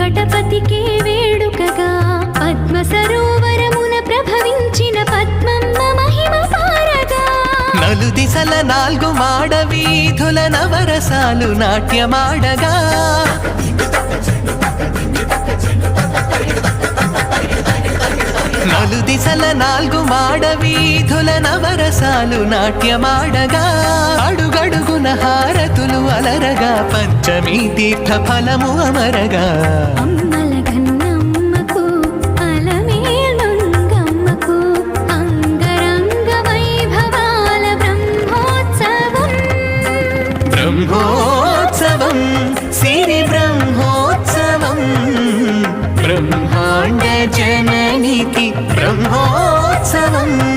వెంకటపతికే వేడుకగా పద్మ సరోవరమున ప్రభవించిన పద్మమ్మ మహిమ పారగా. నలు దిశల నాలుగు మాడ వీధుల నవరసాలు నాట్యమాడగా. నలు దిశల నాలుగు మాడ వీధుల నవరసాలు నాట్యమాడగా. అలరగా పంచమి తీర్థ ఫలము అమరగా బ్రహ్మోత్సవం సిరి బ్రహ్మోత్సవం. బ్రహ్మాండ జననికి బ్రహ్మోత్సవం.